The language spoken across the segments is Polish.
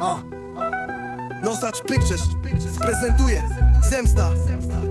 A. Nosacz Pictures sprezentuje Zemsta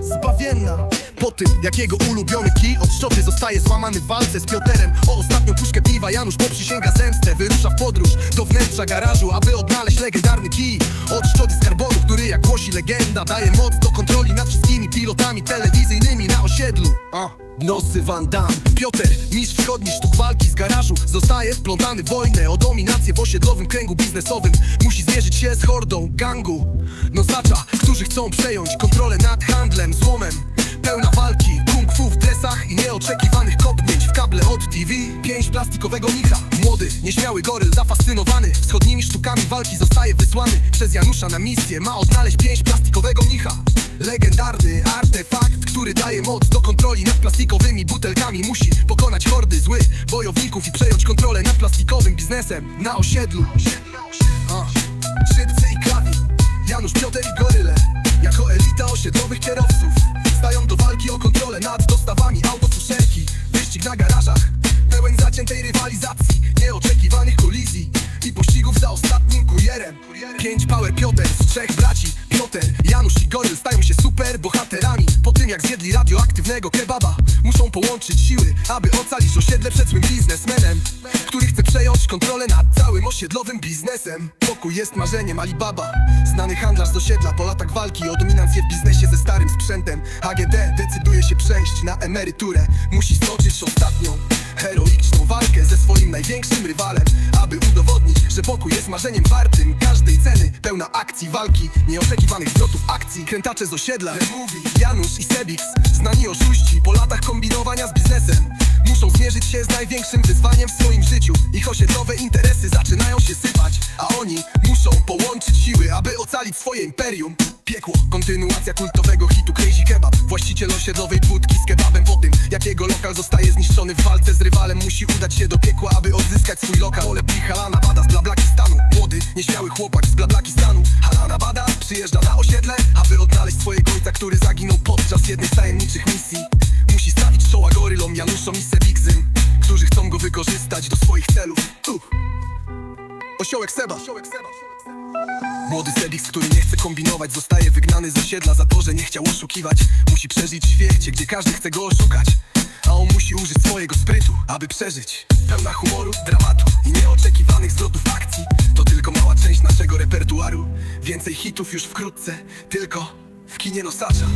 zbawienna. Po tym, jak jego ulubiony kij od szczoty zostaje złamany w walce z Pioterem O ostatnią puszkę piwa Janusz poprzysięga zemstę Wyrusza w podróż do wnętrza garażu, aby odnaleźć legendarny kij. Od szczoty z który jak głosi legenda Daje moc do kontroli nad wszystkimi pilotami telewizyjnymi na osiedlu. A. Nosy Van Damme. Piotr, mistrz wschodni sztuk walki z garażu Zostaje wplątany w wojnę o dominację w osiedlowym kręgu biznesowym. Musi zmierzyć się z hordą gangu. Nosacza, którzy chcą przejąć kontrolę nad handlem złomem. Pełna walki, kung fu w dresach i nieoczekiwanych kopnięć w kable od TV Pięć plastikowego Micha. Młody, nieśmiały goryl, zafascynowany. Wschodnimi sztukami walki zostaje wysłany. Przez Janusza na misję Ma odnaleźć pięść plastikowego Micha. Legendarny artefakt, który daje moc do kontroli nad plastikowymi butelkami. Musi pokonać hordy złych bojowników i przejąć kontrolę nad plastikowym biznesem. Na osiedlu. A. Szybcy i klawi, Janusz, Piotr i elita osiedlowych kierowców. Stają do walki o kontrolę nad dostawami autofuszerki Wyścig na garażach, pełen zaciętej rywalizacji Nieoczekiwanych kolizji i pościgów za ostatnim kurierem. Pięć power Piotr z trzech braci jak zjedli radioaktywnego kebaba. Muszą połączyć siły, aby ocalić osiedle przed złym biznesmenem Który chce przejąć kontrolę nad całym osiedlowym biznesem. Pokój jest marzeniem Alibaba. Znany handlarz z osiedla po latach walki o dominancję w biznesie ze starym sprzętem. AGD decyduje się przejść na emeryturę. Musi stoczyć ostatnią heroiczną walkę ze swoim największym rywalem Aby udowodnić, że pokój jest marzeniem wartym. Każdej ceny Pełna akcji, walki, nieoczekiwanych zwrotów akcji. Krętacze z osiedla, mówi Janusz i Sebix. Znani oszuści po latach kombinowania z biznesem. Muszą zmierzyć się z największym wyzwaniem w swoim życiu. Ich osiedlowe interesy zaczynają się sypać A oni muszą połączyć siły, aby ocalić swoje imperium. Piekło, kontynuacja kultowego hitu Crazy Kebab. Właściciel osiedlowej budki z kebabem po tym Jak jego lokal zostaje zniszczony w walce z rywalem Musi udać się do piekła, aby odzyskać swój lokal nieśmiały chłopak z Blablakistanu Halana Bada przyjeżdża na osiedle Aby odnaleźć swojego ojca, który zaginął podczas jednej z tajemniczych misji. Musi stawić czoła gorylom Januszom i Sebigzym Którzy chcą go wykorzystać do swoich celów. Uh. Osiołek Seba Młody Sebix, który nie chce kombinować Zostaje wygnany z osiedla za to, że nie chciał oszukiwać. Musi przeżyć w świecie, gdzie każdy chce go oszukać. A on musi użyć swojego sprytu, aby przeżyć. Pełna humoru, dramatu i nieoczekiwanych zwrotów akcji. To tylko mała część naszego repertuaru. Więcej hitów już wkrótce, tylko w kinie Nosacza